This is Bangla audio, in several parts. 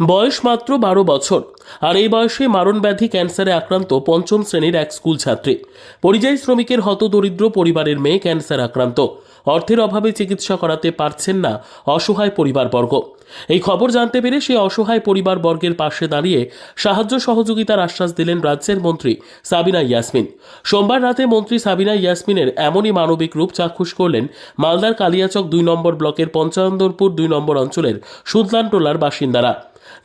বয়স মাত্র বারো বছর। আর এই বয়সে মারণ ব্যাধি ক্যান্সারে আক্রান্ত পঞ্চম শ্রেণির এক স্কুল ছাত্রী। পরিযায়ী শ্রমিকের হতদরিদ্র পরিবারের মেয়ে ক্যান্সার আক্রান্ত। অর্থের অভাবে চিকিৎসা করাতে পারছেন না অসহায় পরিবারবর্গ। এই খবর জানতে পেরে সেই অসহায় পরিবারবর্গের পাশে দাঁড়িয়ে সাহায্য সহযোগিতার আশ্বাস দিলেন রাজ্যের মন্ত্রী সাবিনা ইয়াসমিন। সোমবার রাতে মন্ত্রী সাবিনা ইয়াসমিনের এমনই মানবিক রূপ চাক্ষুষ করলেন মালদার কালিয়াচক দুই নম্বর ব্লকের পঞ্চানন্দরপুর দুই নম্বর অঞ্চলের সুদলান টোলার বাসিন্দারা।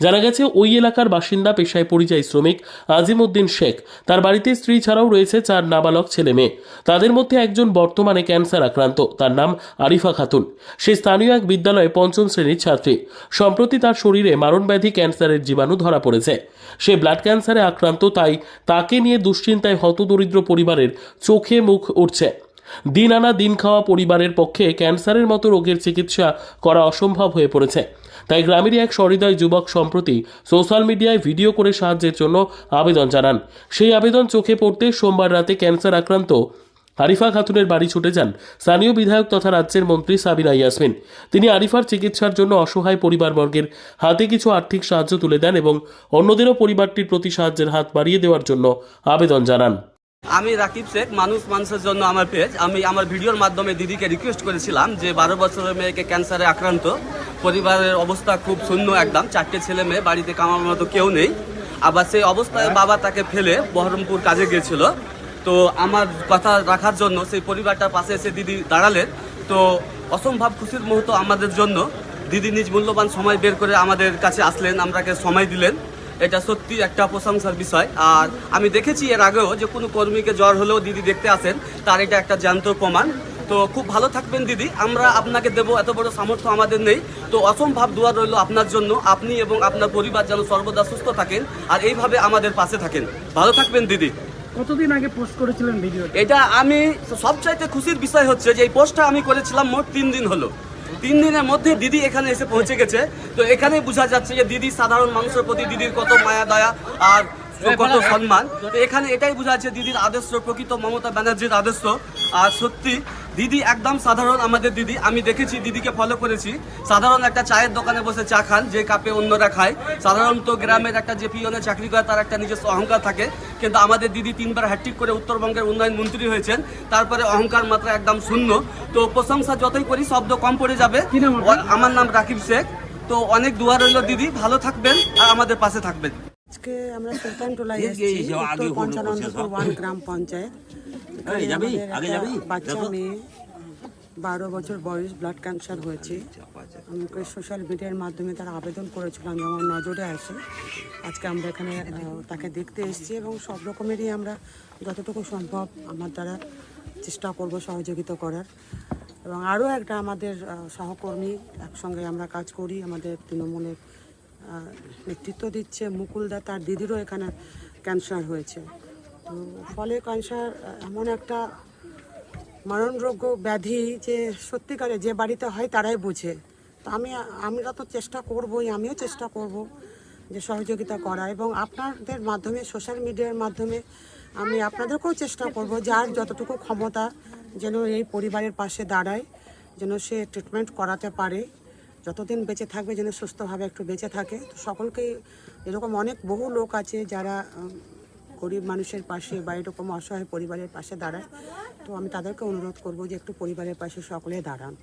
জানা গেছে, ওই এলাকার বাসিন্দা পেশায় পরিযায়ী শ্রমিক আজিম উদ্দিন শেখ। তার বাড়িতে স্ত্রী ছাড়াও রয়েছে চার নাবালক ছেলে মেয়ে। তাদের মধ্যে একজন বর্তমানে ক্যান্সার আক্রান্ত। তার নাম আরিফা খাতুন। সে স্থানীয় এক বিদ্যালয়ে পঞ্চম শ্রেণির ছাত্রী। সম্প্রতি তার শরীরে মারণব্যাধি ক্যান্সারের জীবাণু ধরা পড়েছে। সে ব্লাড ক্যান্সারে আক্রান্ত, তাই তাকে নিয়ে দুশ্চিন্তায় হতদরিদ্র পরিবারের চোখে মুখ উঠছে দিন আনা দিন খাওয়া পরিবারের পক্ষে ক্যান্সারের মতো রোগের চিকিৎসা করা অসম্ভব হয়ে পড়েছে। তাই গ্রামেরই এক সহৃদয় যুবক সম্প্রতি সোশ্যাল মিডিয়ায় ভিডিও করে সাহায্যের জন্য আবেদন জানান। সেই আবেদন চোখে পড়তে সোমবার রাতে ক্যান্সার আক্রান্ত আরিফা খাতুনের বাড়ি ছুটে যান স্থানীয় বিধায়ক তথা রাজ্যের মন্ত্রী সাবিনা ইয়াসমিন। তিনি আরিফার চিকিৎসার জন্য অসহায় পরিবারবর্গের হাতে কিছু আর্থিক সাহায্য তুলে দেন এবং অন্যদেরও পরিবারটির প্রতি সাহায্যের হাত বাড়িয়ে দেওয়ার জন্য আবেদন জানান। আমি রাকিব শেখ, মানুষ মানুষের জন্য আমার পেজ আমি আমার ভিডিওর মাধ্যমে দিদিকে রিকোয়েস্ট করেছিলাম যে বারো বছরের মেয়েকে ক্যান্সারে আক্রান্ত। পরিবারের অবস্থা খুব শূন্য একদম। চারটে ছেলে মেয়ে, বাড়িতে কামার মতো কেউ নেই। আবার সেই অবস্থায় বাবা তাকে ফেলে বহরমপুর কাজে গিয়েছিল। তো আমার কথা রাখার জন্য সেই পরিবারটার পাশে এসে দিদি দাঁড়ালেন। তো অসম্ভব খুশির মুহূর্ত আমাদের জন্য। দিদি নিজ মূল্যবান সময় বের করে আমাদের কাছে আসলেন, আমরাকে সময় দিলেন। এটা সত্যি একটা প্রশংসার বিষয়। আর আমি দেখেছি এর আগেও যে কোনো কর্মীকে জ্বর হলেও দিদি দেখতে আসেন তার এটা একটা জ্যান্ত প্রমাণ। তো খুব ভালো থাকবেন দিদি আমরা আপনাকে দেব এত বড় সামর্থ্য আমাদের নেই। তো অসম্ভব দোয়া রইল আপনার জন্য আপনি এবং আপনার পরিবার যেন সর্বদা সুস্থ থাকেন আর এইভাবে আমাদের পাশে থাকেন। ভালো থাকবেন দিদি। কতদিন আগে পোস্ট করেছিলেন ভিডিও এটা আমি সবচাইতে খুশির বিষয় হচ্ছে যে এই পোস্টটা আমি করেছিলাম মোট তিন দিন হলো। তিন দিনের মধ্যে দিদি এখানে এসে পৌঁছে গেছে। তো এখানেই বোঝা যাচ্ছে যে দিদি সাধারণ মানুষের প্রতি দিদির কত মায়া, দয়া। আর কত সম্মান। তো এখানে এটাই বোঝা যাচ্ছে দিদির আদর্শ প্রকৃত মমতা ব্যানার্জির আদর্শ। আর সত্যি দিদি একদম সাধারণ আমাদের দিদি। আমি দেখেছি দিদিকে ফলো করেছি। সাধারণ একটা চায়ের দোকানে বসে চা খান যে কাপে অন্যরা খায়। সাধারণত গ্রামের একটা যে পিয়নে চাকরি করে তার একটা নিজস্ব অহংকার থাকে। কিন্তু আমাদের দিদি তিনবার হ্যাট্রিক করে উত্তরবঙ্গের উন্নয়ন মন্ত্রী হয়েছেন। তারপরে অহংকার মাত্রা একদম শূন্য। তো প্রশংসা যতই করি শব্দ কম পড়ে যাবে? আমার নাম রাকিব শেখ। তো অনেক দুয়ার রইল দিদি। ভালো থাকবেন আর আমাদের পাশে থাকবেন। আজকে আমরা এসেছি উত্তর পঞ্চানন্দপুর ওয়ান গ্রাম পঞ্চায়েত। বাচ্চা মেয়ে বারো বছর বয়স ব্লাড ক্যান্সার হয়েছে। আমাকে সোশ্যাল মিডিয়ার মাধ্যমে তারা আবেদন করেছিলাম আমার নজরে আসে। আজকে আমরা এখানে তাকে দেখতে এসেছি এবং সব রকমেরই আমরা যতটুকু সম্ভব আমার দ্বারা চেষ্টা করব সহযোগিতা করার। এবং আরও একটা আমাদের সহকর্মী একসঙ্গে আমরা কাজ করি আমাদের তৃণমূলের নেতৃত্ব দিচ্ছে মুকুলদা, তার দিদিরও এখানে ক্যান্সার হয়েছে। তো ফলে ক্যান্সার এমন একটা মারণযোগ্য ব্যাধি যে সত্যিকারে যে বাড়িতে হয় তারাই বোঝে। তো আমি, আমরা তো চেষ্টা করবই, আমিও চেষ্টা করব যে সহযোগিতা করা। এবং আপনাদের মাধ্যমে সোশ্যাল মিডিয়ার মাধ্যমে আমি আপনাদেরকেও চেষ্টা করব যার যতটুকু ক্ষমতা যেন এই পরিবারের পাশে দাঁড়ায়, যেন সে ট্রিটমেন্ট করাতে পারে। যতদিন বেঁচে থাকবে, যেন সুস্থভাবে একটু বেঁচে থাকে। তো সকলকেই এরকম অনেক বহু লোক আছে যারা গরিব মানুষের পাশে বা এরকম অসহায় পরিবারের পাশে দাঁড়ায়। তো আমি তাদেরকে অনুরোধ করব যে একটু পরিবারের পাশে সকলে দাঁড়ান।